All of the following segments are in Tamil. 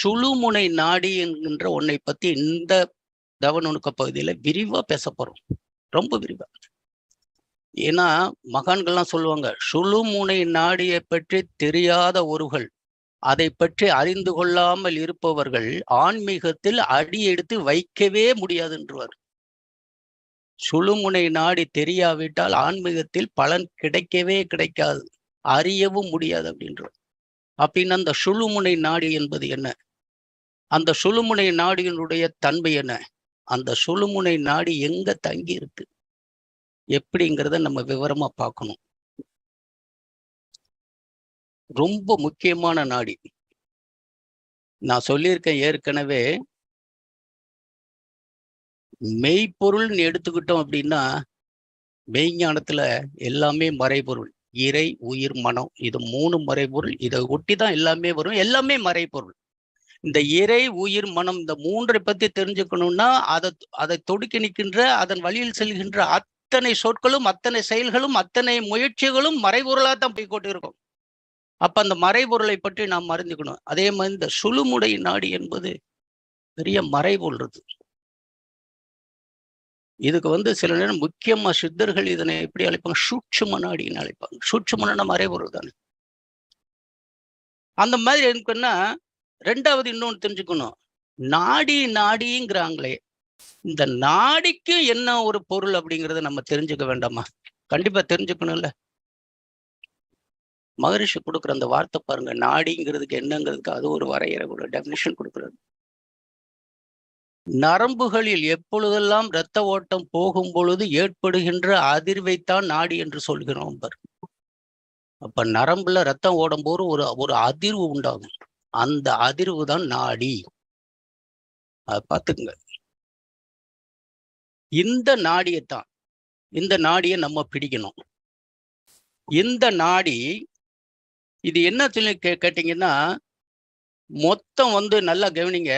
சுழுமுனை நாடி என்கின்ற ஒன்னை பத்தி இந்த தவநுணுக்க பகுதியில விரிவா பேச போறோம். ரொம்ப விரிவா. ஏன்னா மகான்கள்லாம் சொல்லுவாங்க சுழுமுனை நாடியை பற்றி தெரியாத ஒருகள் அதை பற்றி அறிந்து கொள்ளாமல் இருப்பவர்கள் ஆன்மீகத்தில் அடி எடுத்து வைக்கவே முடியாதுன்றவர். சுழுமுனை நாடி தெரியாவிட்டால் ஆன்மீகத்தில் பலன் கிடைக்கவே கிடைக்காது அறியவும் முடியாது அப்படின்றார். அப்படின்னு அந்த சுழுமுனை நாடி என்பது என்ன? அந்த சுழுமுனை நாடியினுடைய தன்மை என்ன? அந்த சுழுமுனை நாடி எங்க தங்கி இருக்கு? எப்படிங்கிறத நம்ம விவரமா பார்க்கணும். ரொம்ப முக்கியமான நாடி. நான் சொல்லியிருக்கேன் ஏற்கனவே. மெய்ப்பொருள்னு எடுத்துக்கிட்டோம் அப்படின்னா மெய்ஞானத்துல எல்லாமே மறைபொருள். இறை உயிர் மனம். இது மூணு மறைபொருள். இதை ஒட்டி தான் எல்லாமே வரும். எல்லாமே மறைபொருள். இந்த இறை உயிர் மனம் இந்த மூன்றை பத்தி தெரிஞ்சுக்கணும்னா அதை அதை தொடுக்கி நிற்கின்ற அதன் வழியில் செல்கின்ற அத்தனை சொற்களும் அத்தனை செயல்களும் அத்தனை முயற்சிகளும் மறைபொருளாக தான் போய் கொண்டிருக்கும் அப்ப அந்த மறைபொருளை பற்றி நாம் மறந்துக்கணும் அதே மாதிரி இந்த சுழுமுடை நாடி என்பது பெரிய மறைபொருள் இதுக்கு வந்து சில நேரம் முக்கியமா சித்தர்கள் இதனை எப்படி அழைப்பாங்க? சூட்சும நாடின்னு அழைப்பாங்க. சூட்சுமன மறைபொருள் தானே. அந்த மாதிரி இருக்குன்னா ரெண்டாவது இன்னொன்று தெரிஞ்சுக்கணும். நாடி நாடிங்கிறாங்களே இந்த நாடிக்கு என்ன ஒரு பொருள் அப்படிங்கிறத நம்ம தெரிஞ்சுக்க வேண்டாமா? கண்டிப்பா தெரிஞ்சுக்கணும்ல. மகரிஷி கொடுக்குற அந்த வார்த்தை பாருங்க நாடிங்கிறதுக்கு என்னங்கிறதுக்கு அது ஒரு வரையறை ஒரு டெபினிஷன் கொடுக்குறது. நரம்புகளில் எப்பொழுதெல்லாம் இரத்த ஓட்டம் போகும் பொழுது ஏற்படுகின்ற அதிர்வைத்தான் நாடி என்று சொல்கிறோம் பார் அப்ப நரம்புல ரத்தம் ஓடும் போது ஒரு ஒரு அதிர்வு உண்டாகும். அந்த அதிர்வு தான் நாடி. அதை பார்த்துக்குங்க இந்த நாடியைத்தான் இந்த நாடியை நம்ம பிடிக்கணும். இந்த நாடி இது என்ன சொல்லி கே கேட்டீங்கன்னா மொத்தம் வந்து நல்லா கவனிங்க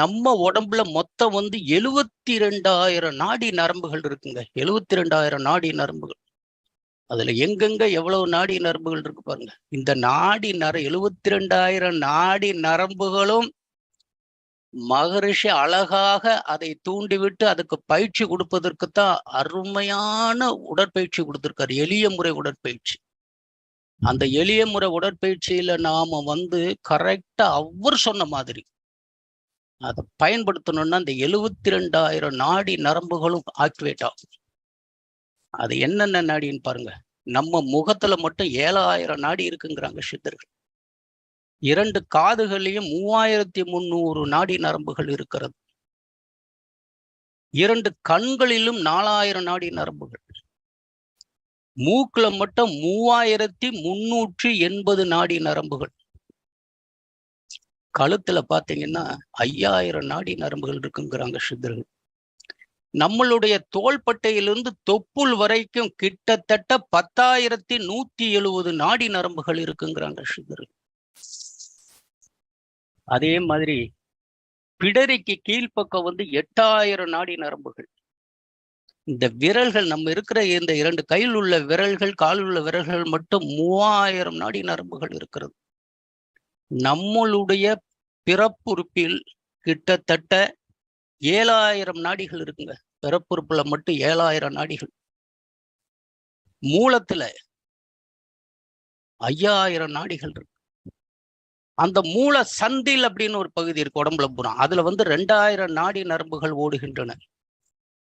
நம்ம உடம்புல மொத்தம் வந்து எழுவத்தி ரெண்டாயிரம் நாடி நரம்புகள் இருக்குங்க. எழுவத்தி ரெண்டாயிரம் நாடி நரம்புகள். அதுல எங்கெங்க எவ்வளவு நாடி நரம்புகள் இருக்கு பாருங்க. இந்த நாடி நர எழுபத்தி ரெண்டாயிரம் நாடி நரம்புகளும் மகரிஷி அழகாக அதை தூண்டிவிட்டு அதுக்கு பயிற்சி கொடுப்பதற்குத்தான் அருமையான உடற்பயிற்சி கொடுத்திருக்காரு. எளிய முறை உடற்பயிற்சி. அந்த எளிய முறை உடற்பயிற்சியில நாம வந்து கரெக்டா அவர் சொன்ன மாதிரி அதை பயன்படுத்தணும்னா அந்த எழுபத்தி ரெண்டாயிரம் நாடி நரம்புகளும் ஆக்டிவேட் ஆகும். அது என்னென்ன நாடின்னு பாருங்க. நம்ம முகத்துல மட்டும் ஏழாயிரம் நாடி இருக்குங்கிறாங்க சித்தர்கள். இரண்டு காதுகளையும் மூவாயிரத்தி முந்நூறு நாடி நரம்புகள் இருக்கிறது. இரண்டு கண்களிலும் நாலாயிரம் நாடி நரம்புகள். மூக்குல மட்டும் மூவாயிரத்தி முன்னூற்றி எண்பது நாடி நரம்புகள். கழுத்துல பாத்தீங்கன்னா ஐயாயிரம் நாடி நரம்புகள் இருக்குங்கிறாங்க சித்தர்கள். நம்மளுடைய தோள்பட்டையிலிருந்து தொப்புள் வரைக்கும் கிட்டத்தட்ட பத்தாயிரத்தி நூத்தி எழுபது நாடி நரம்புகள் இருக்குங்கிறாங்க சுகர் அதே மாதிரி பிடரிக்கு கீழ்ப்பக்கம் வந்து எட்டாயிரம் நாடி நரம்புகள். இந்த விரல்கள் நம்ம இருக்கிற இந்த இரண்டு கையில் உள்ள விரல்கள் காலில் உள்ள விரல்கள் மட்டும் மூவாயிரம் நாடி நரம்புகள் இருக்கிறது. நம்மளுடைய பிறப்புறுப்பில் கிட்டத்தட்ட ஏழாயிரம் நாடிகள் இருக்குங்க. பிறப்புறுப்புல மட்டும் ஏழாயிரம் நாடிகள். மூலத்துல ஐயாயிரம் நாடிகள் இருக்கு. அந்த மூல சந்தில் அப்படின்னு ஒரு பகுதி இருக்கு உடம்புல பூரா. அதுல வந்து ரெண்டாயிரம் நாடி நரம்புகள் ஓடுகின்றன.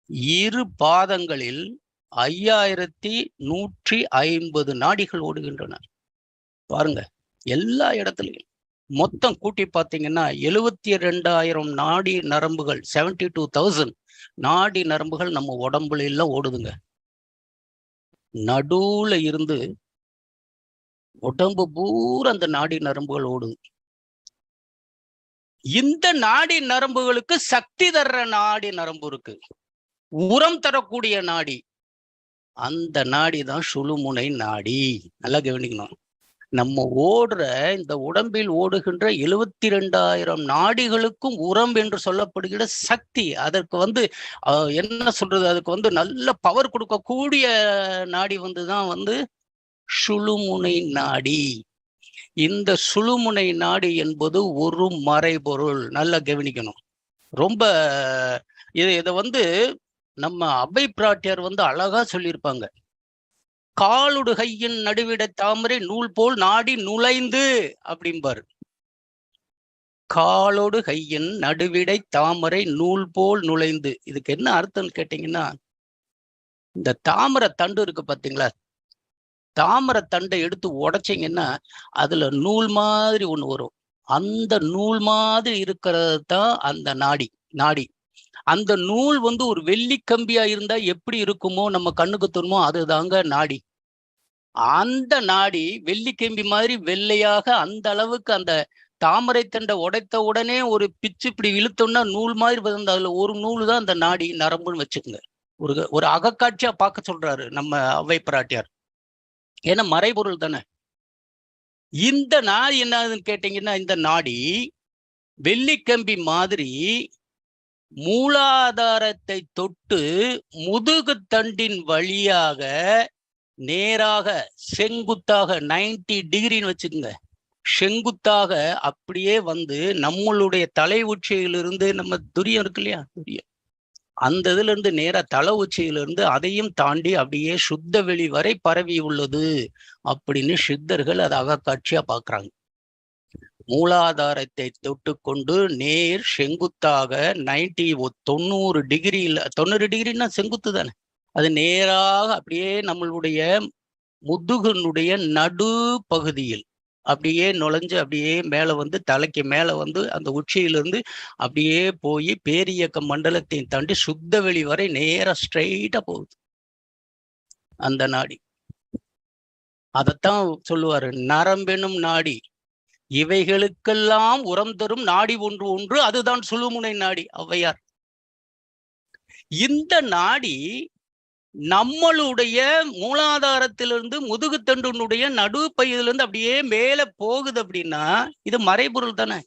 இரு பாதங்களில் ஐயாயிரத்தி நூற்றி ஐம்பது நாடிகள் ஓடுகின்றன. பாருங்க எல்லா இடத்துலையும். மொத்தம் கூட்டி பார்த்தீங்கன்னா எழுவத்தி ரெண்டாயிரம் நாடி நரம்புகள் செவன்டி டூ தௌசண்ட் நாடி நரம்புகள் நம்ம உடம்புல எல்லாம் ஓடுதுங்க. நடுவுல இருந்து உடம்பு பூரா அந்த நாடி நரம்புகள் ஓடுது. இந்த நாடி நரம்புகளுக்கு சக்தி தர்ற நாடி நரம்பு இருக்கு. உரம் தரக்கூடிய நாடி. அந்த நாடி தான் சுழுமுனை நாடி. நல்லா கவனிக்கணும். நம்ம ஓடுற இந்த உடம்பில் ஓடுகின்ற எழுவத்தி ரெண்டாயிரம் நாடிகளுக்கும் உரம் என்று சொல்லப்படுகிற சக்தி அதற்கு வந்து என்ன சொல்றது அதுக்கு வந்து நல்ல பவர் கொடுக்கக்கூடிய நாடி வந்து தான் வந்து சுழுமுனை நாடி. இந்த சுழுமுனை நாடி என்பது ஒரு மறைபொருள். நல்லா கவனிக்கணும். ரொம்ப இது இதை வந்து நம்ம அபை பிராட்டியார் வந்து அழகா சொல்லியிருப்பாங்க. காலுடு கையின் நடுவிட தாமரை நூல் போல் நாடி நுழைந்து அப்படிம்பாரு. காலோடு கையின் நடுவிடை தாமரை நூல் போல் நுழைந்து. இதுக்கு என்ன அர்த்தம்னு கேட்டீங்கன்னா இந்த தாமரை தண்டு இருக்கு பாத்தீங்களா? தாமரை தண்டை எடுத்து உடைச்சிங்கன்னா அதுல நூல் மாதிரி ஒண்ணு வரும். அந்த நூல் மாதிரி இருக்கிறது தான் அந்த நாடி நாடி. அந்த நூல் வந்து ஒரு வெள்ளி கம்பியா இருந்தா எப்படி இருக்குமோ நம்ம கண்ணுக்கு தோணுமோ அதுதாங்க நாடி. அந்த நாடி வெள்ளி கம்பி மாதிரி வெள்ளையாக அந்த அளவுக்கு அந்த தாமரை தண்டை உடைத்த உடனே ஒரு பிச்சு இப்படி இழுத்தோம்னா நூல் மாதிரி வந்து அதுல ஒரு நூல் தான் அந்த நாடி நரம்புன்னு வச்சுக்கோங்க. ஒரு ஒரு அகக்காட்சியா பார்க்க சொல்றாரு நம்ம அவை பிராட்டியார். ஏன்னா மறைபொருள் தானே. இந்த நாடி என்னதுன்னு கேட்டீங்கன்னா இந்த நாடி வெள்ளிக்கம்பி மாதிரி மூலாதாரத்தை தொட்டு முதுகு தண்டின் வழியாக நேராக செங்குத்தாக 90 டிகிரின்னு வச்சுக்கோங்க. செங்குத்தாக அப்படியே வந்து நம்மளுடைய தலை உச்சியிலிருந்து நம்ம துரியம் இருக்கு இல்லையா? துரியம். அந்த இதுல இருந்து நேரா தலை உச்சியிலிருந்து அதையும் தாண்டி அப்படியே சுத்த வெளி வரை பரவி உள்ளது அப்படின்னு சித்தர்கள் அதை அகக்காட்சியா பாக்குறாங்க மூலாதாரத்தை தொட்டுக்கொண்டு நேர் செங்குத்தாக நைன்டி தொண்ணூறு டிகிரியில் தொண்ணூறு டிகிரின்னா செங்குத்து தானே. அது நேராக அப்படியே நம்மளுடைய முதுகனுடைய நடு பகுதியில் அப்படியே நுழைஞ்சு அப்படியே மேலே வந்து தலைக்கு மேலே வந்து அந்த உச்சியிலிருந்து அப்படியே போய் பேரியக்க மண்டலத்தையும் தாண்டி சுத்த வெளி வரை நேராக ஸ்ட்ரைட்டாக போகுது. அந்த நாடி. அதைத்தான் சொல்லுவாரு நரம்பெனும் நாடி. இவைகளுக்கெல்லாம் உரம் தரும் நாடி ஒன்று ஒன்று அதுதான் சுழுமுனை நாடி ஔவையார். இந்த நாடி நம்மளுடைய மூலாதாரத்திலிருந்து முதுகுத்தண்டுனுடைய நடு பயிலிருந்து அப்படியே மேல போகுது அப்படின்னா இது மறைபொருள் தானே.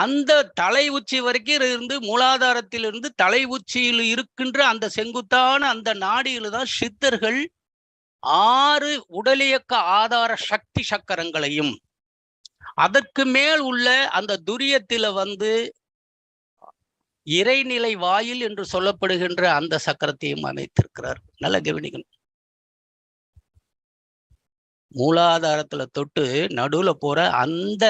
அந்த தலை உச்சி வரைக்கும் இருந்து மூலாதாரத்திலிருந்து தலை உச்சியில் இருக்கின்ற அந்த செங்குத்தான அந்த நாடியில தான் சித்தர்கள் ஆறு உடலியக்க ஆதார சக்தி சக்கரங்களையும் அதற்கு மேல் உள்ள அந்த துரியத்தில வந்து இறைநிலை வாயில் என்று சொல்லப்படுகின்ற அந்த சக்கரத்தையும் அமைத்திருக்கிறார். நல்ல கவனிக்கணும். மூலாதாரத்துல தொட்டு நடுவுல போற அந்த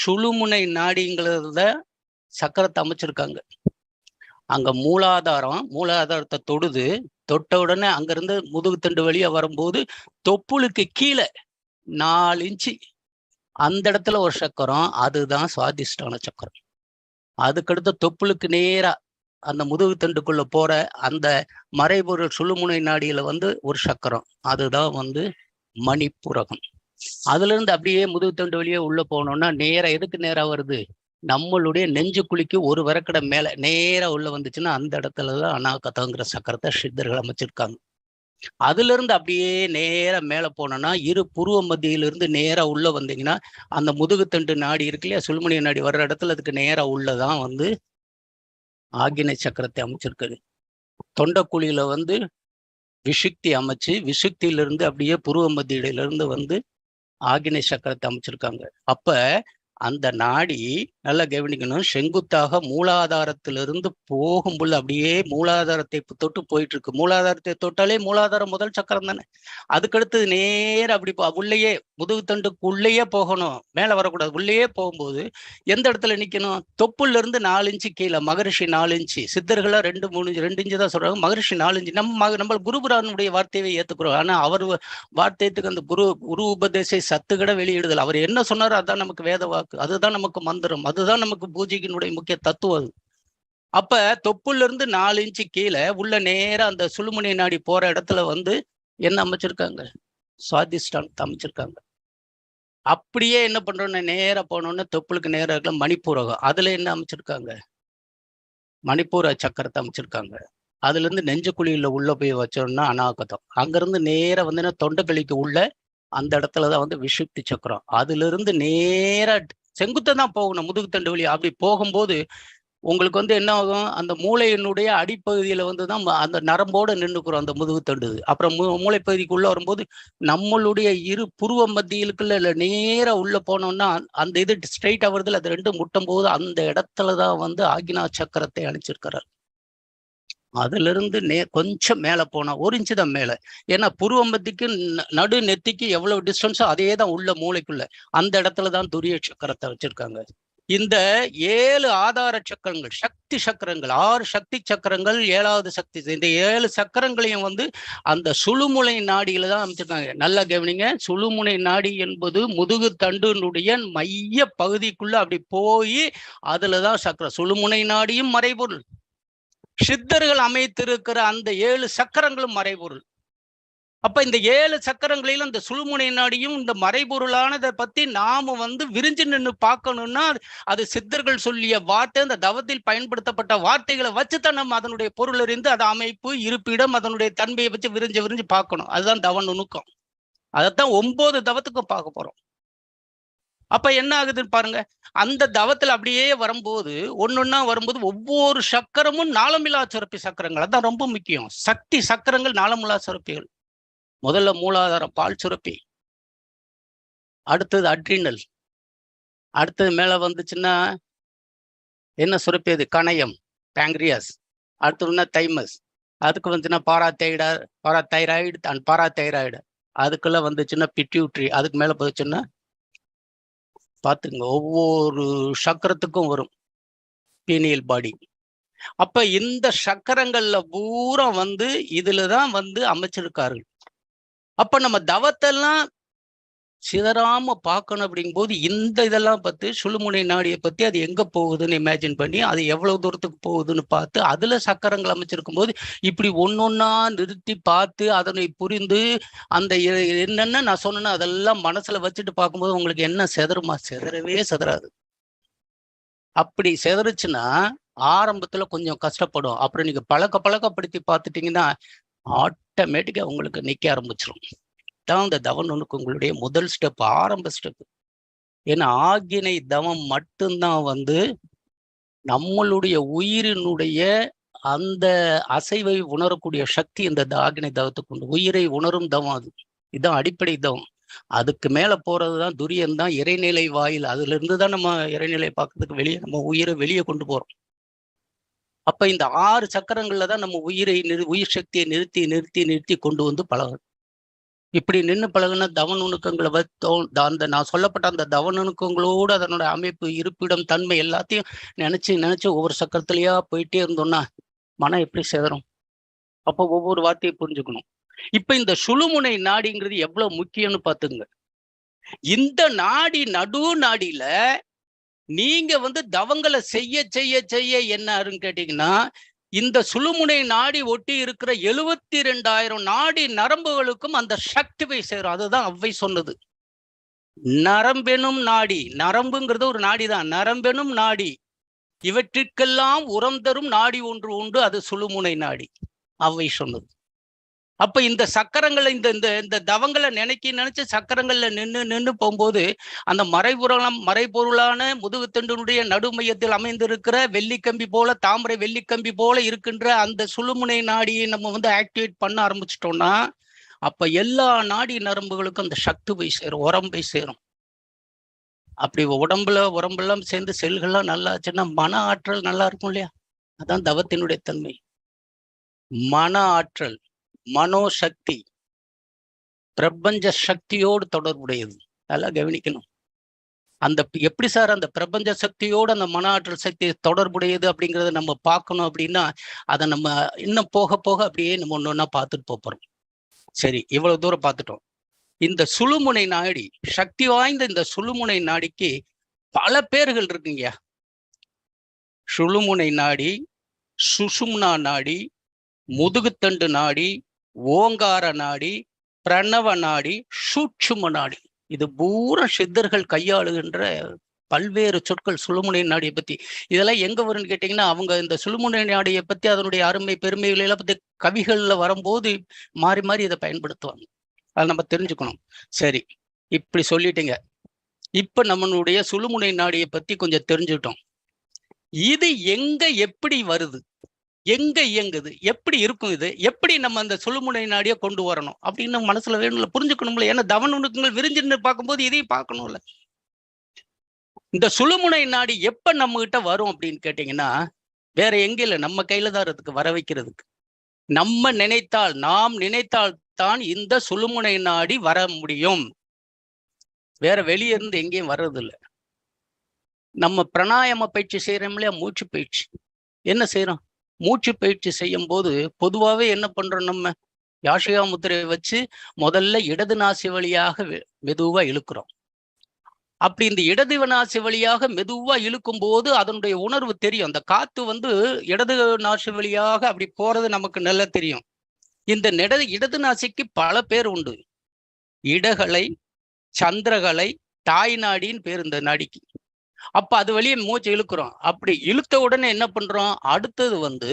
சுழுமுனை நாடிங்கிறத சக்கரத்தை அமைச்சிருக்காங்க. அங்க மூலாதாரம் மூலாதாரத்தை தொடுது. தொட்ட உடனே அங்கிருந்து முதுகுத்தண்டு வழியா வரும்போது தொப்புளுக்கு கீழே நாலு இன்ச்சு அந்த இடத்துல ஒரு சக்கரம் அதுதான் சுவாதிஷ்டான சக்கரம். அதுக்கடுத்து தொப்புளுக்கு நேரா அந்த முதுகு தண்டுக்குள்ள போற அந்த மறைபொருள் சுழுமுனை நாடியில வந்து ஒரு சக்கரம். அதுதான் வந்து மணிப்புரகம். அதுல இருந்து அப்படியே முதுகு தண்டு வழியே உள்ள போனோம்னா நேரா எதுக்கு நேரா வருது? நம்மளுடைய நெஞ்சு குழிக்கு ஒரு வரக்கடை மேல நேரா உள்ள வந்துச்சுன்னா அந்த இடத்துலதான் அனாகதங்கிற சக்கரத்தை சித்தர்கள் அமைச்சிருக்காங்க. அதுல இருந்து அப்படியே நேரா மேல போனோம்னா இரு புருவ மத்தியிலிருந்து நேரா உள்ள வந்தீங்கன்னா அந்த முதுகுத்தண்டு நாடி இருக்கு இல்லையா? சுல்மணிய நாடி வர்ற இடத்துல அதுக்கு நேரா உள்ளதான் வந்து ஆகினை சக்கரத்தை அமைச்சிருக்குது. தொண்டக்குழியில வந்து விஷுக்தி அமைச்சு விஷுக்தியிலிருந்து அப்படியே புருவ மத்தியிலிருந்து வந்து ஆகினை சக்கரத்தை அமைச்சிருக்காங்க. அப்ப அந்த நாடி நல்லா கவனிக்கணும். செங்குத்தாக மூலாதாரத்திலிருந்து போகும்போது அப்படியே மூலாதாரத்தை தொட்டு போயிட்டு இருக்கு மூலாதாரத்தை தொட்டாலே மூலாதாரம் முதல் சக்கரம் தானே. அதுக்கடுத்து நேர அப்படி உள்ளேயே முதுகு தண்டுக்குள்ளேயே போகணும். மேலே வரக்கூடாது. உள்ளேயே போகும்போது எந்த இடத்துல நிற்கணும் தொப்புல இருந்து நாலு இன்ச்சு கீழே மகரிஷி நாலு இன்ச்சு. சித்தர்களா ரெண்டு மூணு ரெண்டு இன்ச்சு தான் சொல்றாங்க. மகரிஷி நாலு இன்ச்சு. நம்ம நம்ம குருபுரானுடைய வார்த்தையை ஏத்துக்கிறோம். ஆனா அவர் வார்த்தையத்துக்கு அந்த குரு குரு உபதேசை சத்துக்கிட வெளியிடுதல். அவர் என்ன சொன்னாரோ அதான் நமக்கு வேத வாக்கு அதுதான் நமக்கு மந்திரம். அதுதான் நமக்கு பூஜைக்கினுடைய முக்கிய தத்துவம் அது. அப்ப தொப்புல இருந்து நாலு இன்ச்சு கீழே உள்ள நேரம் அந்த சுழுமுனை நாடி போற இடத்துல வந்து என்ன அமைச்சிருக்காங்க? சுவாதிஷ்டானத்தை அமைச்சிருக்காங்க. அப்படியே என்ன பண்றோம்னா நேரா போனோம்னா தொப்புளுக்கு நேராக இருக்க மணிப்பூரகம். அதுல என்ன அமைச்சிருக்காங்க? மணிப்பூர சக்கரத்தை அமைச்சிருக்காங்க. அதுல இருந்து நெஞ்சுக்குழியில உள்ள போய் வச்சோம்னா அநாகதம். அங்கிருந்து நேரா வந்து தொண்டைக்கிளிக்கு உள்ள அந்த இடத்துல தான் வந்து விஷுப்தி சக்கரம். அதுல இருந்து செங்குத்தை தான் போகணும் முதுகு தண்டு வழி அப்படி போகும்போது உங்களுக்கு வந்து என்ன ஆகும்? அந்த மூளையினுடைய அடிப்பகுதியில வந்து தான் அந்த நரம்போட நின்றுக்கிறோம் அந்த முதுகு தண்டு. அப்புறம் மூ மூளைப்பகுதிக்குள்ள வரும்போது நம்மளுடைய இரு புருவ மத்தியிலுக்குள்ள இல்லை நேராக உள்ள போனோம்னா அந்த இது ஸ்ட்ரைட் ஆகுறதுல அது ரெண்டும் முட்டும் போது அந்த இடத்துல தான் வந்து ஆகினா சக்கரத்தை அணிச்சிருக்கிறார் அதுல இருந்து நே கொஞ்சம் மேல போனா ஒரு இன்ச்சு தான் மேல. ஏன்னா புருவம்பத்திக்கு நடு நெத்திக்கு எவ்வளவு டிஸ்டன்ஸோ அதே தான் உள்ள மூளைக்குள்ள. அந்த இடத்துல தான் துரிய சக்கரத்தை வச்சிருக்காங்க. இந்த ஏழு ஆதார சக்கரங்கள் சக்தி சக்கரங்கள் ஆறு சக்தி சக்கரங்கள் ஏழாவது சக்தி இந்த ஏழு சக்கரங்களையும் வந்து அந்த சுழுமுனை நாடியில தான் அமைச்சிருக்காங்க. நல்லா கவனிங்க. சுழுமுனை நாடி என்பது முதுகு தண்டுனுடைய மைய பகுதிக்குள்ள அப்படி போய் அதுலதான் சக்கரம். சுழுமுனை நாடியும் மறைபொருள். சித்தர்கள் அமைத்திருக்கிற அந்த ஏழு சக்கரங்களும் மறைபொருள். அப்ப இந்த ஏழு சக்கரங்களிலும் இந்த சுழுமுனை நாடியும் இந்த மறைபொருளானதை பத்தி நாம வந்து விரிஞ்சு நின்று பார்க்கணும்னா அது- சித்தர்கள் சொல்லிய வார்த்தை அந்த தவத்தில் பயன்படுத்தப்பட்ட வார்த்தைகளை வச்சுதான் நம்ம அதனுடைய பொருள் அறிந்து அது அமைப்பு இருப்பிடம் அதனுடைய தன்மையை வச்சு விரிஞ்சு விரிஞ்சு பார்க்கணும். அதுதான் தவ நுணுக்கம். அதைத்தான் ஒன்பது தவத்துக்கும் பார்க்க போறோம். அப்ப என்ன ஆகுதுன்னு பாருங்க. அந்த தவத்துல அப்படியே வரும்போது ஒன்னொன்னா வரும்போது ஒவ்வொரு சக்கரமும் நாளமில்லா சுரப்பி சக்கரங்கள். அதான் ரொம்ப முக்கியம். சக்தி சக்கரங்கள் நாளமில்லா சுரப்பிகள். முதல்ல மூலாதாரம் பால் சுரப்பி. அடுத்தது அட்ரினல் அடுத்தது மேல வந்துச்சுன்னா என்ன சுரப்பி அது? கணையம் பேங்க்ரியாஸ் அடுத்ததுன்னா தைமஸ் அதுக்கு வந்துச்சுன்னா பாராதைடா பாராதைராய்டு அண்ட் பாராதைராய்டு அதுக்குள்ள வந்துச்சுன்னா பிட்யூட்ரி அதுக்கு மேல போச்சுன்னா பார்த்துங்க ஒவ்வொரு சக்கரத்துக்கும் வரும். Pineal body. அப்ப இந்த சக்கரங்கள்ல பூரா வந்து இதுலதான் வந்து அமைச்சிருக்கார்கள். அப்ப நம்ம தவத்தெல்லாம் சிதறாம பார்க்கணும் அப்படிங்கும்போது இந்த இதெல்லாம் பார்த்து சுழுமுனை நாடியை பத்தி அது எங்க போகுதுன்னு இமேஜின் பண்ணி அது எவ்வளவு தூரத்துக்கு போகுதுன்னு பார்த்து அதுல சக்கரங்கள் அமைச்சிருக்கும் போது இப்படி ஒன்னொன்னா நிறுத்தி பார்த்து அதனை புரிந்து அந்த என்னென்ன நான் சொன்னேன்னா அதெல்லாம் மனசுல வச்சுட்டு பார்க்கும்போது உங்களுக்கு என்ன செதறுமா? செதறவே செதறாது. அப்படி செதறுச்சுன்னா ஆரம்பத்துல கொஞ்சம் கஷ்டப்படும். அப்புறம் நீங்க பழக்க பழக்கப்படுத்தி பார்த்துட்டீங்கன்னா ஆட்டோமேட்டிக்கா உங்களுக்கு நிக்க ஆரம்பிச்சிடும் தான் இந்த தவம் நுணுக்கு உங்களுடைய முதல் ஸ்டெப் ஆரம்ப ஸ்டெப் ஏன்னா ஆகினை தவம் மட்டும்தான் வந்து நம்மளுடைய உயிரினுடைய அந்த அசைவை உணரக்கூடிய சக்தி இந்த த- ஆகினை தவத்துக்கு உண்டு. உயிரை உணரும் தவம் அது. இதுதான் அடிப்படை தவம். அதுக்கு மேல போறதுதான் துரியன் தான். இறைநிலை வாயில் அதுல இருந்து தான் நம்ம இறைநிலை பார்க்கறதுக்கு வெளியே நம்ம உயிரை வெளியே கொண்டு போறோம். அப்ப இந்த ஆறு சக்கரங்கள்ல தான் நம்ம உயிரை நிறு உயிர் சக்தியை நிறுத்தி நிறுத்தி நிறுத்தி கொண்டு வந்து பழகும் இப்படி நின்று பழகுன தவ நுணுக்கங்களை அந்த நான் சொல்லப்பட்ட அந்த தவ நுணுக்கங்களோடு அதனோட அமைப்பு இருப்பிடம் தன்மை எல்லாத்தையும் நினைச்சு நினைச்சு ஒவ்வொரு சக்கரத்துலயா போயிட்டே இருந்தோம்னா மனம் எப்படி சேதரும் அப்போ ஒவ்வொரு வார்த்தையை புரிஞ்சுக்கணும். இப்ப இந்த சுழுமுனை நாடிங்கிறது எவ்வளவு முக்கியம்னு பாத்துங்க இந்த நாடி நடு நாடியில நீங்க வந்து தவங்களை செய்ய செய்ய செய்ய என்ன கேட்டீங்கன்னா இந்த சுழுமுனை நாடி ஒட்டி இருக்கிற எழுபத்தி ரெண்டாயிரம் நாடி நரம்புகளுக்கும் அந்த சக்தி போய் சேரும். அதுதான் அவ்வை சொன்னது. நரம்பெனும் நாடி நரம்புங்கிறது ஒரு நாடி தான் நரம்பெனும் நாடி இவற்றிற்கெல்லாம் உரம் தரும் நாடி ஒன்று உண்டு அது சுழுமுனை நாடி. அவ்வை சொன்னது. அப்ப இந்த சக்கரங்களை இந்த இந்த இந்த தவங்களை நினைக்க நினைச்சு சக்கரங்கள்ல நின்று நின்று போகும்போது அந்த மறைபுறம் மறைபொருளான முதுகுத்தண்டினுடைய நடுமையத்தில் அமைந்திருக்கிற வெள்ளிக்கம்பி போல தாமரை வெள்ளிக்கம்பி போல இருக்கின்ற அந்த சுழுமுனை நாடியை நம்ம வந்து ஆக்டிவேட் பண்ண ஆரம்பிச்சிட்டோம்னா அப்ப எல்லா நாடி நரம்புகளுக்கும் அந்த சக்தி போய் சேரும் உரம் போய் சேரும். அப்படி உடம்புல உடம்பெல்லாம் சேர்ந்து செல்கள்லாம் நல்லா ஆச்சுன்னா மன ஆற்றல் நல்லா இருக்கும் இல்லையா? அதான் தவத்தினுடைய தன்மை. மன ஆற்றல். மனோசக்தி பிரபஞ்ச சக்தியோடு தொடர்புடையது. நல்லா கவனிக்கணும். அந்த எப்படி சார் அந்த பிரபஞ்ச சக்தியோடு அந்த மன ஆற்றல் சக்தி தொடர்புடையது அப்படிங்கிறத நம்ம பார்க்கணும் அப்படின்னா அதை நம்ம இன்னும் போக போக அப்படியே நம்ம ஒன்று ஒன்றா பார்த்துட்டு போப் போறோம். சரி இவ்வளவு தூரம் பார்த்துட்டோம். இந்த சுழுமுனை நாடி சக்தி வாய்ந்த இந்த சுழுமுனை நாடிக்கு பல பேர்கள் இருக்குங்கய்யா சுழுமுனை நாடி சுஷும்னா நாடி முதுகுத்தண்டு நாடி ஓங்கார நாடி பிரணவ நாடி சூட்சும நாடி. இது பூரா சித்தர்கள் கையாளுகின்ற பல்வேறு சொற்கள் சுழுமுனை நாடியை பத்தி. இதெல்லாம் எங்க வரும்னு கேட்டீங்கன்னா அவங்க இந்த சுழுமுனை நாடியை பத்தி அதனுடைய அருமை பெருமைகளை எல்லாம் பத்தி கவிகள்ல வரும்போது மாறி மாறி இதை பயன்படுத்துவாங்க. அதை நம்ம தெரிஞ்சுக்கணும். சரி இப்படி சொல்லிட்டீங்க. இப்ப நம்மளுடைய சுழுமுனை நாடியை பத்தி கொஞ்சம் தெரிஞ்சுக்கிட்டோம். இது எங்க எப்படி வருது? எங்க இயங்குது? எப்படி இருக்கும் இது? எப்படி நம்ம அந்த சொல்லுமுனை நாடியை கொண்டு வரணும்? அப்படின்னு மனசுல வேணும்ல புரிஞ்சுக்கணும்ல. ஏன்னா தவனுக்குங்கள் விரிஞ்சுன்னு பார்க்கும்போது இதையும் பார்க்கணும்ல. இந்த சுழுமுனை நாடி எப்ப நம்ம கிட்ட வரும் அப்படின்னு கேட்டீங்கன்னா வேற எங்க இல்லை நம்ம கையில தான் இருக்கு வர வைக்கிறதுக்கு. நம்ம நினைத்தால் நாம் நினைத்தால் தான் இந்த சுழுமுனை நாடி வர முடியும். வேற வெளியே இருந்து எங்கேயும் வர்றது இல்லை நம்ம பிராணாயாம பயிற்சி செய்யறோம் இல்லையா? மூச்சு பயிற்சி. என்ன செய்யறோம் மூச்சு பயிற்சி செய்யும் போது பொதுவாகவே என்ன பண்றோம் நம்ம? யாஷிகா முத்திரையை வச்சு முதல்ல இடது நாசி வழியாக மெதுவா இழுக்கிறோம். அப்படி இந்த இடது நாசி வழியாக மெதுவா இழுக்கும் போது அதனுடைய உணர்வு தெரியும். அந்த காத்து வந்து இடது நாசி வழியாக அப்படி போறது நமக்கு நல்லா தெரியும். இந்த நெட இடது நாசிக்கு பல பேர் உண்டு. இடகலை சந்திரகலை தாய் நாடின்னு பேர் இந்த நாடிக்கு. அப்ப அது வழியே மூச்சு இழுக்கிறோம். அப்படி இழுத்த உடனே என்ன பண்றோம்? அடுத்தது வந்து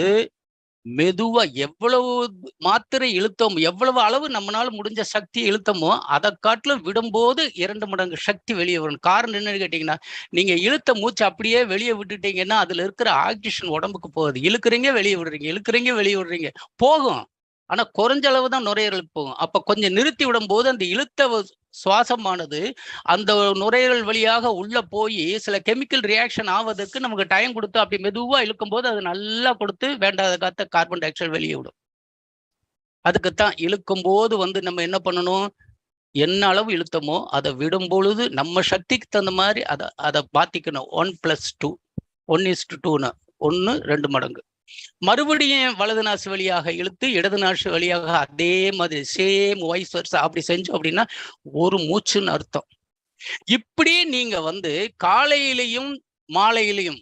மெதுவா எவ்வளவு மாத்திரை இழுத்தோம் எவ்வளவு அளவு நம்மளால முடிஞ்ச சக்தி இழுத்தமோ அதை காட்டிலும் விடும்போது இரண்டு மடங்கு சக்தி வெளியே வரும். காரணம் என்னன்னு கேட்டீங்கன்னா நீங்க இழுத்த மூச்சு அப்படியே வெளியே விட்டுட்டீங்கன்னா அதுல இருக்கிற ஆக்சிஜன் உடம்புக்கு போகுது. இழுக்கிறீங்க வெளியே விடுறீங்க. இழுக்கிறீங்க வெளியே விடுறீங்க. போகும். ஆனா குறைஞ்ச அளவு தான் நுரையீரலுக்கு போகும். அப்ப கொஞ்சம் நிறுத்தி விடும் போது அந்த இழுத்த சுவாசமானது அந்த நுரையீரல் வழியாக உள்ள போய் சில கெமிக்கல் ரியாக்ஷன் ஆவதற்கு நமக்கு டைம் கொடுத்து அப்படி மெதுவா இழுக்கும் போது அது நல்லா கொடுத்து வேண்டாத காத்த கார்பன் டை ஆக்சைடு வெளியே விடும். அதுக்குத்தான் இழுக்கும் போது வந்து நம்ம என்ன பண்ணணும்? என்ன அளவு இழுத்தமோ அதை விடும் பொழுது நம்ம சக்திக்கு தகுந்த மாதிரி அதை அதை பாத்திக்கணும் one plus two. One is டூன்னு. ஒன்று ரெண்டு மடங்கு. மறுபடியும் வலது நாசு வழியாக இழுத்து இடது நாசு வழியாக அதே மாதிரி சேம் வாய்ஸ் வர்ஸ் அப்படி செஞ்சோம் அப்படின்னா ஒரு மூச்சுன்னு அர்த்தம். இப்படி நீங்க வந்து காலையிலையும் மாலையிலையும்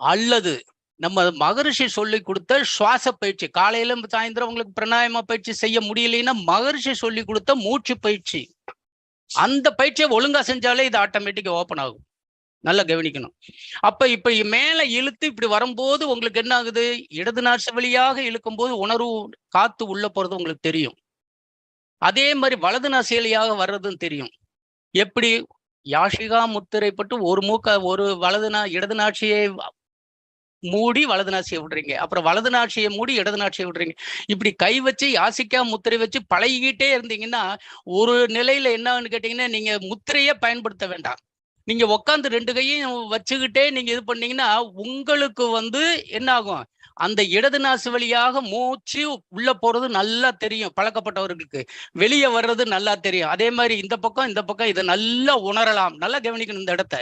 அல்லது நம்ம மகரிஷி சொல்லி கொடுத்த சுவாச பயிற்சி காலையில சாயந்தரம் உங்களுக்கு பிரணாயம பயிற்சி செய்ய முடியலைன்னா மகரிஷி சொல்லி கொடுத்த மூச்சு பயிற்சி. அந்த பயிற்சியை ஒழுங்கா செஞ்சாலே இது ஆட்டோமேட்டிக்கா ஓப்பன் ஆகும். நல்லா கவனிக்கணும். அப்ப இப்ப மேல இழுத்து இப்படி வரும்போது உங்களுக்கு என்ன ஆகுது? இடது நாசு வழியாக இழுக்கும் போது உணர்வு காத்து உள்ள போறது உங்களுக்கு தெரியும். அதே மாதிரி வலது நாசியலியாக வர்றதும் தெரியும். எப்படி? யாஷிகா முத்திரைப்பட்டு ஒரு மூக்க ஒரு வலது நா இடது நாட்சியை மூடி வலது நாட்சியை விடுறீங்க. அப்புறம் வலது நாட்சியை மூடி இடது நாட்சியை விடுறீங்க. இப்படி கை வச்சு யாசிக்கா முத்திரை வச்சு பழகிக்கிட்டே இருந்தீங்கன்னா ஒரு நிலையில என்னன்னு கேட்டீங்கன்னா நீங்க முத்திரையே பயன்படுத்த வேண்டாம். நீங்க உட்காந்து ரெண்டு கையும் வச்சுக்கிட்டே நீங்க இது பண்ணீங்கன்னா உங்களுக்கு வந்து என்ன ஆகும் அந்த இடது நாசு வழியாக மூச்சு உள்ள போறது நல்லா தெரியும் பழக்கப்பட்டவர்களுக்கு. வெளியே வர்றது நல்லா தெரியும். அதே மாதிரி இந்த பக்கம் இந்த பக்கம் இதை நல்லா உணரலாம். நல்லா கவனிக்கணும் இந்த இடத்த.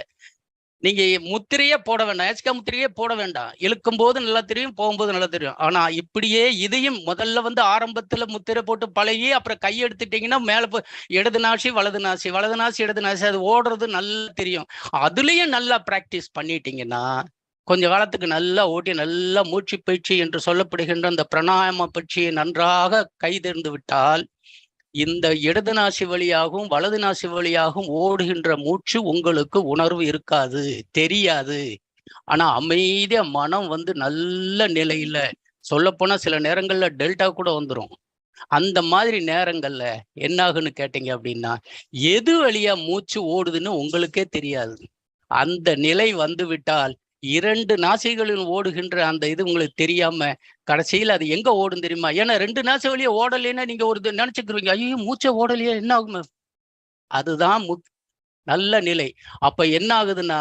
நீங்க முத்திரையே போட வேண்டாம். ஏசிக்கா முத்திரையே போட வேண்டாம். இழுக்கும் போது நல்லா தெரியும் போகும்போது நல்லா தெரியும். ஆனா இப்படியே இதையும் முதல்ல வந்து ஆரம்பத்துல முத்திரை போட்டு பழகி அப்புறம் கை எடுத்துட்டீங்கன்னா மேல இடது நாசி வலது நாசி. வலது நாசி இடது நாசி அது ஓடுறது நல்லா தெரியும். அதுலயும் நல்லா பிராக்டிஸ் பண்ணிட்டீங்கன்னா கொஞ்ச காலத்துக்கு நல்லா ஓட்டி நல்லா மூச்சு பயிற்சி என்று சொல்லப்படுகின்ற அந்த பிரணாயாம பயிற்சியை நன்றாக கைதெறிந்து விட்டால் இந்த இடது நாசி வழியாகவும் வலது நாசி வழியாகவும் ஓடுகின்ற மூச்சு உங்களுக்கு உணர்வு இருக்காது தெரியாது. ஆனா அமைதியா மனம் வந்து நல்ல நிலையில சொல்லப்போனா சில நேரங்கள்ல டெல்டா கூட வந்துடும் அந்த மாதிரி நேரங்கள்ல என்னாகுன்னு கேட்டீங்க அப்படின்னா எது வழியா மூச்சு ஓடுதுன்னு உங்களுக்கே தெரியாது. அந்த நிலை வந்து விட்டால் இரண்டு நாசிகளில் ஓடுகின்ற அந்த இது உங்களுக்கு தெரியாம கடைசியில் அது எங்க ஓடும் தெரியுமா? ஏன்னா ரெண்டு நாசை வழியே ஓடலைன்னா நீங்க ஒரு நினைச்சுக்கிறீங்க ஐயோ மூச்சை ஓடலையே என்ன ஆகும்? அதுதான் மு நல்ல நிலை. அப்ப என்ன ஆகுதுன்னா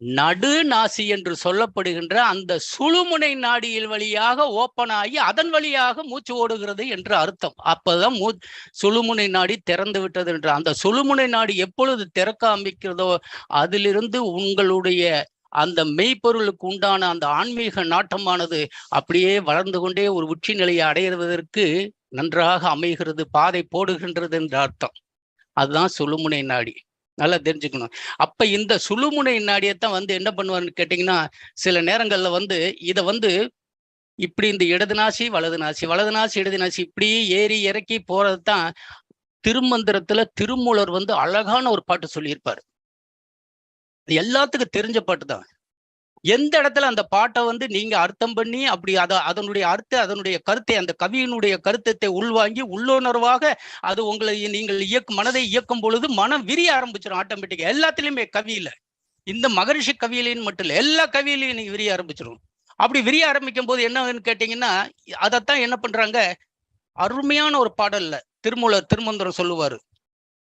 நடு நாசி என்று சொல்லப்படுகின்ற அந்த சுழுமுனை நாடியில் வழியாக ஓப்பன் ஆகி அதன் வழியாக மூச்சு ஓடுகிறது என்று அர்த்தம். அப்பதான் மூ சுழுமுனை நாடி திறந்து விட்டது என்று. அந்த சுழுமுனை நாடி எப்பொழுது திறக்க அமைக்கிறதோ அதிலிருந்து உங்களுடைய அந்த மெய்ப்பொருளுக்கு உண்டான அந்த ஆன்மீக நாட்டமானது அப்படியே வளர்ந்து கொண்டே ஒரு உச்சி நிலையை அடைவதற்கு நன்றாக அமைகிறது பாதை போடுகின்றது என்ற அர்த்தம். அதுதான் சுழுமுனை நாடி. நல்லா தெரிஞ்சுக்கணும். அப்ப இந்த சுழுமுனை நாடியத்தான் வந்து என்ன பண்ணுவாருன்னு கேட்டீங்கன்னா சில நேரங்கள்ல வந்து இதை வந்து இப்படி இந்த இடது நாசி வலது நாசி வலது நாசி இடது நாசி இப்படி ஏறி இறக்கி போறது தான் திருமந்திரத்துல திருமூலர் வந்து அழகான ஒரு பாட்டு சொல்லியிருப்பாரு. எல்லாத்துக்கும் தெரிஞ்ச பாட்டு தான். எந்த இடத்துல அந்த பாட்டை வந்து நீங்க அர்த்தம் பண்ணி அப்படி அதை அதனுடைய அர்த்த அதனுடைய கருத்தை அந்த கவியினுடைய கருத்தத்தை உள்வாங்கி உள்ளுணர்வாக அது உங்களை நீங்கள் இயக்கும் மனதை இயக்கும் பொழுது மனம் விரிய ஆரம்பிச்சிடும் ஆட்டோமேட்டிக்கா எல்லாத்துலயுமே கவியில இந்த மகரிஷி கவியிலையும் மட்டும் இல்லை எல்லா கவியிலையும் நீங்க விரிய ஆரம்பிச்சிடும் அப்படி விரிய ஆரம்பிக்கும் போது என்னன்னு கேட்டீங்கன்னா அதைத்தான் என்ன பண்றாங்க? அருமையான ஒரு பாடல்ல திருமூலர் திருமந்திரம் சொல்லுவாரு.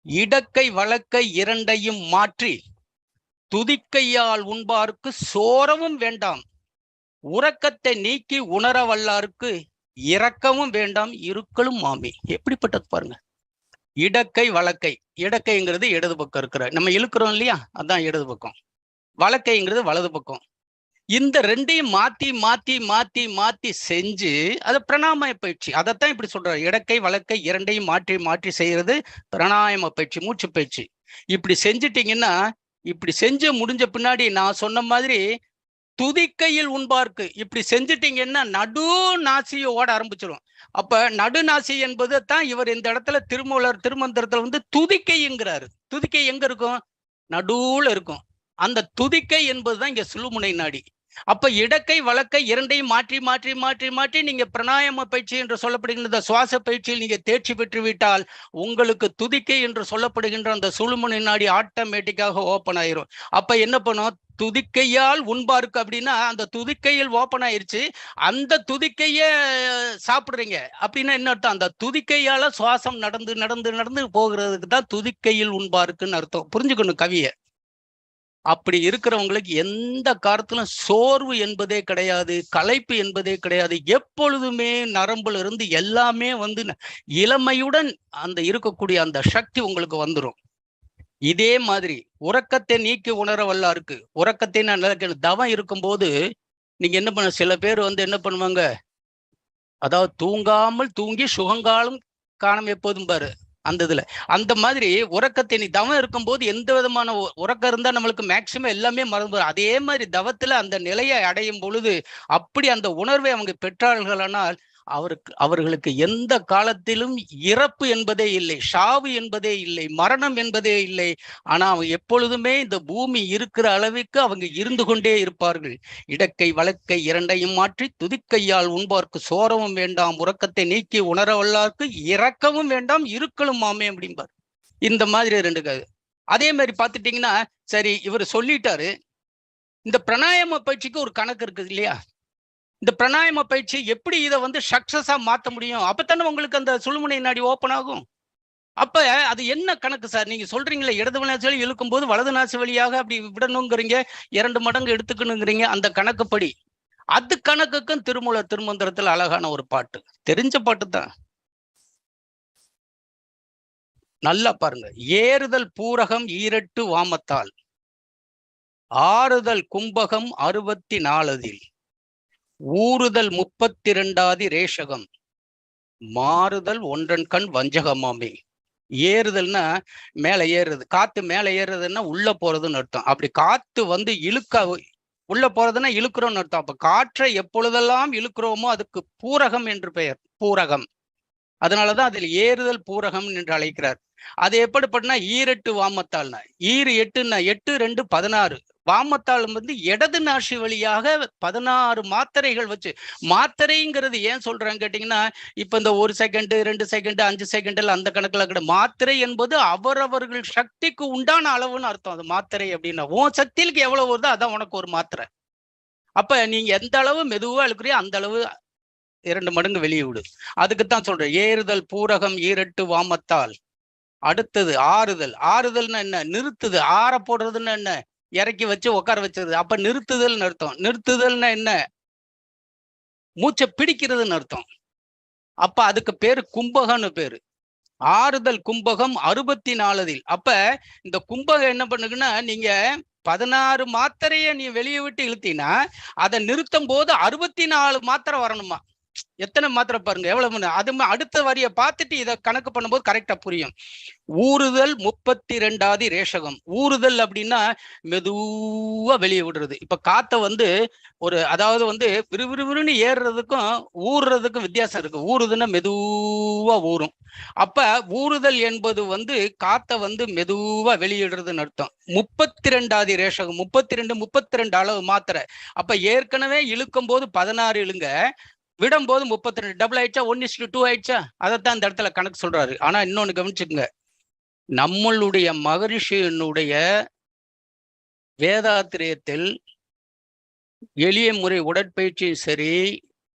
இடக்கை வழக்கை இரண்டையும் மாற்றி துதிக்கையால் உண்பாருக்கு சோரவும் வேண்டாம். உறக்கத்தை நீக்கி உணர வல்லாருக்கு இறக்கவும் வேண்டாம் இருக்கலும் மாமி. எப்படிப்பட்டது பாருங்க. இடக்கை வழக்கை இடக்கைங்கிறது இடது பக்கம் இருக்கிற நம்ம இழுக்கிறோம் இல்லையா? அதான் இடது பக்கம். வழக்கைங்கிறது வலது பக்கம். இந்த ரெண்டையும் மாத்தி மாத்தி மாத்தி மாத்தி செஞ்சு அது பிரணாமய பயிற்சி. அதைத்தான் இப்படி சொல்றாரு. இடக்கை வழக்கை இரண்டையும் மாற்றி மாற்றி செய்யறது பிரணாயம பயிற்சி மூச்சு பயிற்சி. இப்படி செஞ்சிட்டீங்கன்னா இப்படி செஞ்சு முடிஞ்ச பின்னாடி நான் சொன்ன மாதிரி துதிக்கையில் உண்பார்க்கு. இப்படி செஞ்சிட்டீங்கன்னா நடு நாசியை ஓட ஆரம்பிச்சிடும் அப்ப நடுநாசி என்பது தான் இவர் இந்த இடத்துல திருமூலர் திருமந்திரத்துல வந்து துதிக்கைங்கிறாரு. துதிக்கை எங்க இருக்கும்? நடுவுல இருக்கும். அந்த துதிக்கை என்பதுதான் இங்க சுழுமுனை நாடி. அப்ப இடக்கை வழக்கை இரண்டையும் மாற்றி மாற்றி மாற்றி மாற்றி நீங்க பிரணாயம பயிற்சி என்று சொல்லப்படுகின்ற இந்த சுவாச பயிற்சியில் நீங்க தேர்ச்சி பெற்று விட்டால் உங்களுக்கு துதிக்கை என்று சொல்லப்படுகின்ற அந்த சுழுமுனை நாடி ஆட்டோமேட்டிக்காக ஓப்பன் ஆயிரும். அப்ப என்ன பண்ணும்? துதிக்கையால் உண்பாருக்கு அப்படின்னா அந்த துதிக்கையில் ஓப்பன் ஆயிருச்சு. அந்த துதிக்கைய சாப்பிடுறீங்க. அப்படின்னா என்ன அர்த்தம்? அந்த துதிக்கையால சுவாசம் நடந்து நடந்து நடந்து போகிறதுக்கு தான் துதிக்கையில் உண்பாருக்குன்னு அர்த்தம். புரிஞ்சுக்கணும் கவியை. அப்படி இருக்கிறவங்களுக்கு எந்த காலத்திலும் சோர்வு என்பதே கிடையாது களைப்பு என்பதே கிடையாது. எப்பொழுதுமே நரம்புல இருந்து எல்லாமே வந்து இளமையுடன் அந்த இருக்கக்கூடிய அந்த சக்தி உங்களுக்கு வந்துடும் இதே மாதிரி உறக்கத்தை நீக்கி உணர வல்லா இருக்கு உறக்கத்தை நான் நினைக்கணும் தவம் இருக்கும்போது நீங்க என்ன பண்ண சில பேர் வந்து என்ன பண்ணுவாங்க? அதாவது தூங்காமல் தூங்கி சுகங்காலம் காணம் எப்போதும் பாரு. அந்த இதுல அந்த மாதிரி உறக்கத்தை நீ தவம் இருக்கும்போது எந்த விதமான உ- உறக்கம் இருந்தா நம்மளுக்கு மேக்சிமம் எல்லாமே மறந்து போகும். அதே மாதிரி தவத்துல அந்த நிலையை அடையும் பொழுது அப்படி அந்த உணர்வை அவங்க பெற்றார்களானால் அவருக்கு அவர்களுக்கு எந்த காலத்திலும் இறப்பு என்பதே இல்லை ஷாவு என்பதே இல்லை மரணம் என்பதே இல்லை. ஆனா அவங்க எப்பொழுதுமே இந்த பூமி இருக்கிற அளவுக்கு அவங்க இருந்து கொண்டே இருப்பார்கள். இடக்கை வழக்கை இரண்டையும் மாற்றி துதிக்கையால் உண்பார்க்கு சோரவும் வேண்டாம் உறக்கத்தை நீக்கி உணர வல்லார்க்கு இறக்கவும் வேண்டாம் இருக்கலும் மாமே அப்படிம்பார். இந்த மாதிரி ரெண்டு க அதே மாதிரி பார்த்துட்டீங்கன்னா சரி இவர் சொல்லிட்டாரு. இந்த பிராணாயாம பயிற்சிக்கு ஒரு கணக்கு இருக்குது இல்லையா? இந்த பிராணாயாம பயிற்சி எப்படி இதை வந்து சக்சஸா மாற்ற முடியும்? அப்பத்தானே உங்களுக்கு அந்த சுழுமுனை நாடி ஓப்பன் ஆகும். அப்ப அது என்ன கணக்கு சார்? நீங்க சொல்றீங்களே இடது நாசி வழி இழுக்கும் போது வலது நாசி வழியாக அப்படி விடணுங்கிறீங்க இரண்டு மடங்கு எடுத்துக்கணுங்கிறீங்க அந்த கணக்குப்படி அது கணக்குக்கும் திருமூல திருமந்திரத்துல அழகான ஒரு பாட்டு. தெரிஞ்ச பாட்டு தான். நல்லா பாருங்க. ஏறுதல் பூரகம் ஈரட்டு வாமத்தால். ஆறுதல் கும்பகம் அறுபத்தி நாலதில் ஊறுதல் முப்பத்தி இரண்டாதி ரேஷகம். மாறுதல் ஒன்றன் கண் வஞ்சகமாமே. ஏறுதல்னா மேல ஏறுறது காத்து மேல ஏறுறதுன்னா உள்ள போறதுன்னு அர்த்தம். அப்படி காத்து வந்து இழுக்க உள்ள போறதுன்னா இழுக்கிறோம்னு அர்த்தம். அப்ப காற்றை எப்பொழுதெல்லாம் இழுக்கிறோமோ அதுக்கு பூரகம் என்று பெயர். பூரகம். அதனாலதான் அதில் ஏறுதல் பூரகம் என்று அழைக்கிறார். அது எப்படிப்பட்டனா ஈரெட்டு வாமத்தாள்னா ஈர் எட்டுன்னா எட்டு ரெண்டு பதினாறு. வாமத்தாள் வந்து இடது நாசி வழியாக பதினாறு மாத்திரைகள் வச்சு மாத்திரைங்கிறது ஏன் சொல்றேன்னு கேட்டீங்கன்னா இப்ப இந்த ஒரு செகண்ட் ரெண்டு செகண்ட் அஞ்சு செகண்ட் அந்த கணக்குல கிடையாது மாத்திரை என்பது அவரவர்கள் சக்திக்கு உண்டான அளவுன்னு அர்த்தம். அது மாத்திரை அப்படின்னா உன் சக்திக்கு எவ்வளவு வருதோ அதான் உனக்கு ஒரு மாத்திரை. அப்ப நீங்க எந்த அளவு மெதுவா இழுக்கிறியோ அந்த அளவு இரண்டு மடங்கு வெளியே விடு. அதுக்குத்தான் சொல்றேன் ஏறுதல் பூரகம் ஈரட்டு வாமத்தால் அடுத்தது ஆறுதல். ஆறுதல்னா என்ன? நிறுத்துது. ஆற போடுறதுன்னா என்ன? இறக்கி வச்சு உட்கார வச்சிருது அப்ப நிறுத்துதல்னு அர்த்தம். நிறுத்துதல்னா என்ன? மூச்சை பிடிக்கிறதுன்னு அர்த்தம். அப்ப அதுக்கு பேரு கும்பகம்னு பேரு. ஆறுதல் கும்பகம் அறுபத்தி நாலுதில் அப்ப இந்த கும்பகம் என்ன பண்ணுங்கன்னா நீங்க பதினாறு மாத்திரைய நீ வெளியே விட்டு இழுத்தீங்கன்னா அதை நிறுத்தும் போது அறுபத்தி நாலு மாத்திரை வரணுமா? எத்தனை மாத்திரை பாருங்க எவ்வளவு அது அடுத்த வரியை பார்த்துட்டு இதை கணக்கு பண்ணும்போது கரெக்டா புரியும். ஊறுதல் முப்பத்தி ரெண்டாவது ரேஷகம். ஊறுதல் அப்படின்னா மெதுவா வெளியே விடுறது. இப்ப காத்த வந்து ஒரு அதாவது வந்து விறுவிறுவிறுன்னு ஏறுறதுக்கும் ஊறுறதுக்கும் வித்தியாசம் இருக்கு. ஊறுதுன்னா மெதுவா ஊறும். அப்ப ஊறுதல் என்பது வந்து காத்த வந்து மெதுவா வெளியிடுறதுன்னு அர்த்தம். முப்பத்தி ரெண்டாவது ரேஷகம் முப்பத்தி ரெண்டு முப்பத்தி ரெண்டு அளவு மாத்திரை. அப்ப ஏற்கனவே இழுக்கும் போது பதினாறு இழுங்க விடும்போது முப்பத்தி ரெண்டு டபுள் ஆயிடுச்சா ஒன் இஸ்டு டூ ஆயிடுச்சா? அதைத்தான் இந்த இடத்துல கணக்கு சொல்றாரு. ஆனா இன்னொன்னு கவனிச்சுக்கங்க. நம்மளுடைய மகரிஷியினுடைய வேதாத்திரியத்தில் எளிய முறை உடற்பயிற்சியும் சரி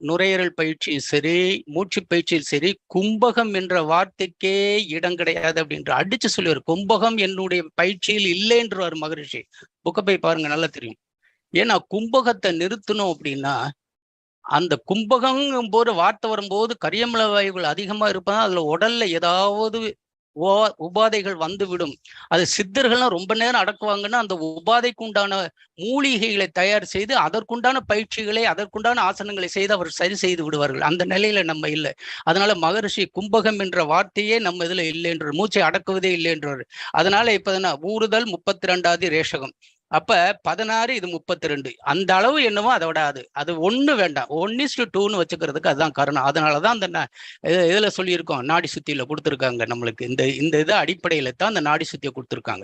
நுரையீரல் பயிற்சியும் சரி மூச்சு பயிற்சியும் சரி கும்பகம் என்ற வார்த்தைக்கே இடம் கிடையாது அப்படின்ற அடிச்சு சொல்லுவார் கும்பகம் என்னுடைய பயிற்சியில் இல்லைன்றவர் மகரிஷி. புக்க போய் பாருங்க நல்லா தெரியும். ஏன்னா கும்பகத்தை நிறுத்தணும் அப்படின்னா அந்த கும்பகங்கும் போது வார்த்தை வரும்போது கரியமல வாயுகள் அதிகமா இருப்பதால் அதுல உடல்ல ஏதாவது உபா- உபாதைகள் வந்துவிடும். அது சித்தர்கள்லாம் ரொம்ப நேரம் அடக்குவாங்கன்னா அந்த உபாதைக்கு உண்டான மூலிகைகளை தயார் செய்து அதற்குண்டான பயிற்சிகளை அதற்குண்டான ஆசனங்களை செய்து அவர் சரி செய்து விடுவார்கள். அந்த நிலையில நம்ம இல்லை. அதனால மகரிஷி கும்பகம் என்ற வார்த்தையே நம்ம இதுல இல்லை என்றார் மூச்சை அடக்குவதே இல்லை என்றார் அதனால இப்ப என்ன ஊறுதல் முப்பத்தி ரெண்டாவது ரேஷகம். அப்ப பதினாறு இது முப்பத்தி ரெண்டு அந்த அளவு என்னவோ அதை விடாது. அது ஒண்ணு வேண்டாம். ஒன் இஸ்டு டூன்னு வச்சுக்கிறதுக்கு அதுதான் காரணம். அதனாலதான் அந்த ந- இதுல சொல்லியிருக்கோம். நாடி சுத்தியில கொடுத்துருக்காங்க நம்மளுக்கு. இந்த இந்த இது அடிப்படையில தான் அந்த நாடி சுத்தியை கொடுத்துருக்காங்க.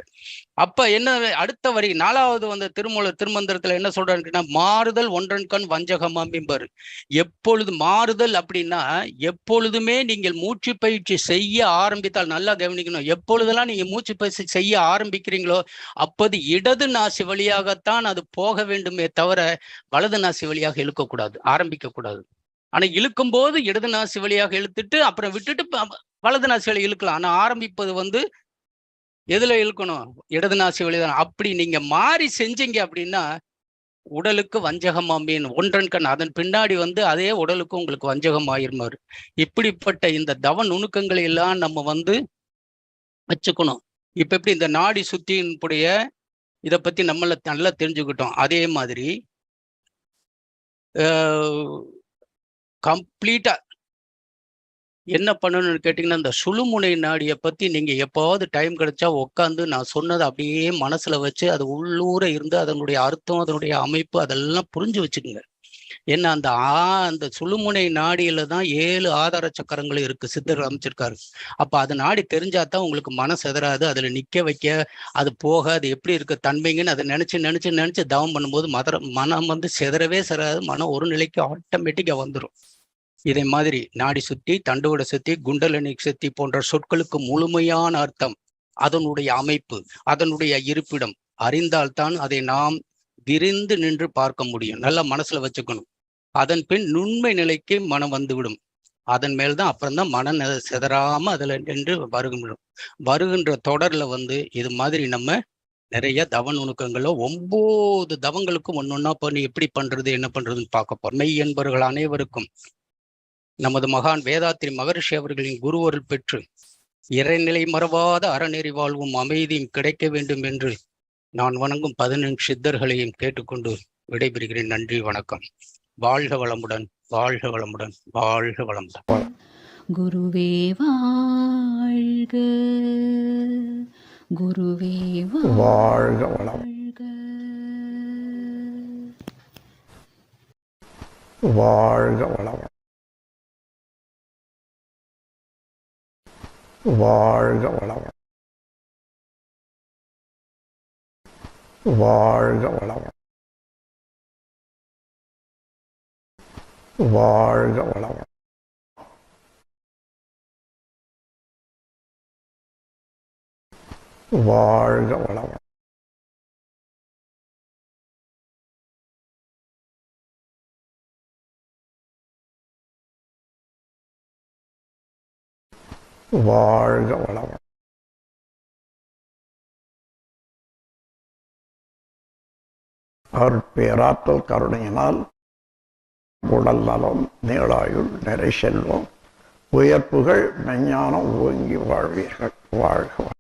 அப்ப என்ன அடுத்த வரி நாலாவது வந்து திருமூல திருமந்திரத்துல என்ன சொல்றாருன்னா மாறுதல் ஒன்றன் கண் வஞ்சகமாம் எப்பொழுது மாறுதல் அப்படின்னா எப்பொழுதுமே நீங்கள் மூச்சு பயிற்சி செய்ய ஆரம்பித்தால் நல்லா கவனிக்கணும். எப்பொழுதெல்லாம் நீங்க மூச்சு பயிற்சி செய்ய ஆரம்பிக்கிறீங்களோ அப்போது இடது நாசி வழியாகத்தான் அது போக வேண்டுமே தவிர வலது நாசி வழியாக இழுக்கக்கூடாது ஆரம்பிக்க கூடாது ஆனா இழுக்கும் போது இடது நாசி வழியாக இழுத்துட்டு அப்புறம் விட்டுட்டு வலது நாசி வழி இழுக்கலாம். ஆனா ஆரம்பிப்பது வந்து எதுல இழுக்கணும்? இடது நாசி வழிதான் அப்படி நீங்க மாறி செஞ்சீங்க அப்படின்னா உடலுக்கு வஞ்சகம் மீன் ஒன்றன் கண் அதன் பின்னாடி வந்து அதே உடலுக்கு உங்களுக்கு வஞ்சகம் ஆயிருமாறு இப்படிப்பட்ட இந்த தவ நுணுக்கங்களை எல்லாம் நம்ம வந்து வச்சுக்கணும். இப்ப எப்படி இந்த நாடி சுத்தியினுடைய இதை பற்றி நம்மள நல்லா தெரிஞ்சுக்கிட்டோம். அதே மாதிரி கம்ப்ளீட்டாக என்ன பண்ணணும்னு கேட்டிங்கன்னா இந்த சுழுமுனை நாடியை பற்றி நீங்கள் எப்போவாவது டைம் கிடைச்சா உட்காந்து நான் சொன்னதை அப்படியே மனசில் வச்சு அது உள்ளூர இருந்து அதனுடைய அர்த்தம் அதனுடைய அமைப்பு அதெல்லாம் புரிஞ்சு வச்சுக்கோங்க. என்ன அந்த ஆ அந்த சுழுமுனை நாடியில தான் ஏழு ஆதார சக்கரங்கள் இருக்கு சித்தர் அமைச்சிருக்காரு. அப்ப அது நாடி தெரிஞ்சாதான் உங்களுக்கு மனசு எதராது அதுல நிக்க வைக்க அது போக அது எப்படி இருக்க தன்மைங்கன்னு அதை நினைச்சு நினைச்சு நினைச்சு தவம் பண்ணும்போது மதர மனம் வந்து செதறவே சிதறாது. மனம் ஒரு நிலைக்கு ஆட்டோமேட்டிக்கா வந்துடும் இதே மாதிரி நாடி சுத்தி தண்டுவட சுத்தி குண்டலினி சுத்தி போன்ற சொற்களுக்கு முழுமையான அர்த்தம். அதனுடைய அமைப்பு அதனுடைய இருப்பிடம். அறிந்தால்தான் அதை நாம் விரிந்து நின்று பார்க்க முடியும். நல்லா மனசுல வச்சுக்கணும். அதன் பின் நுண்மை நிலைக்கு மனம் வந்துவிடும். அதன் மேல்தான் அப்புறம்தான் மனம் சிதறாம அதுல நின்று வருகின்றோம். வருகின்ற தொடர்ல வந்து இது மாதிரி நம்ம நிறைய தவ நுணுக்கங்களோ ஒன்பது தவங்களுக்கும் ஒன்னொன்னா பண்ணி எப்படி பண்றது என்ன பண்றதுன்னு பார்க்க போறோம். மெய் என்பவர்கள் அனைவருக்கும். நமது மகான் வேதாத்திரி மகரிஷி அவர்களின் குருவருள் பெற்று இறைநிலை மறவாத அறநெறி வாழ்வும் அமைதியும் கிடைக்க வேண்டும் என்று நான் வணங்கும் பதினெண்டு சித்தர்களையும் கேட்டுக்கொண்டு விடைபெறுகிறேன். நன்றி வணக்கம். வாழ்க வளமுடன் வாழ்க வளமுடன் வாழ்க வளமுடன். குருவே வாழ்க. குருவே வாழ்க வளம். வாழ்க வாழ்க வளம். வாழ்க வளம். வாழ்க வளம். வாழ்க வளம் வாழ்க வளம் வாழ்க வளவன் அவர் பேராற்றல் கருணையினால் உடல் நலம் நீளாயுள் நிறை செல்வம் உயர்ப்புகள் மெஞ்ஞானம் ஓங்கி வாழ்வீர்கள் வாழ்க